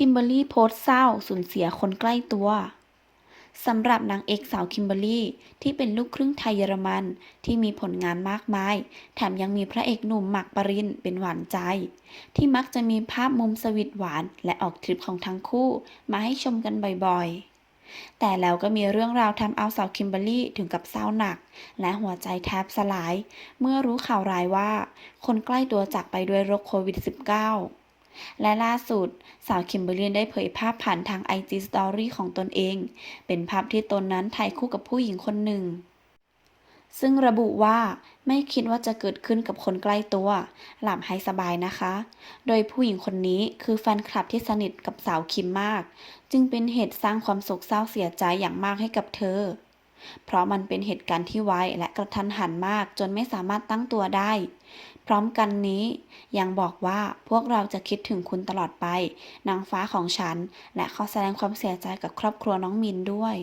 คิมเบอรี่โพสต์เศร้าสูญเสียคนใกล้ตัวสำหรับนางเอกสาวคิมเบอรี่ที่เป็นลูกครึ่งไทยเยอรมันที่มีผลงานมากมาย แถมยังมีพระเอกหนุ่มหมากปรินเป็นหวานใจ ที่มักจะมีภาพมุมสวีทหวานและออกทริปของทั้งคู่มาให้ชมกันบ่อยๆ แต่แล้วก็มีเรื่องราวทำเอาสาวคิมเบอรรี่ถึงกับเศร้าหนัก และหัวใจแทบสลาย เมื่อรู้ข่าวร้ายว่า คนใกล้ตัวจากไปด้วยโรคโควิด -19 และล่าสุด สาวคิมเบอรรี่ได้เผยภาพผ่านทาง IG Story ของตนเอง เป็นภาพที่ตนนั้นถ่ายคู่กับผู้หญิงคนหนึ่ง ซึ่งระบุว่าไม่คิดว่าจะเกิดขึ้นกับคนใกล้ตัว หลับให้สบายนะคะ โดยผู้หญิงคนนี้คือแฟนคลับที่สนิทกับสาวคิมมาก จึงเป็นเหตุสร้างความโศกเศร้าเสียใจอย่างมากให้กับเธอ เพราะมันเป็นเหตุการณ์ที่ไวและกระทันหันมากจนไม่สามารถตั้งตัวได้ พร้อมกันนี้ยังบอกว่าพวกเราจะคิดถึงคุณตลอดไป นางฟ้าของฉัน และขอแสดงความเสียใจกับครอบครัวน้องมินด้วย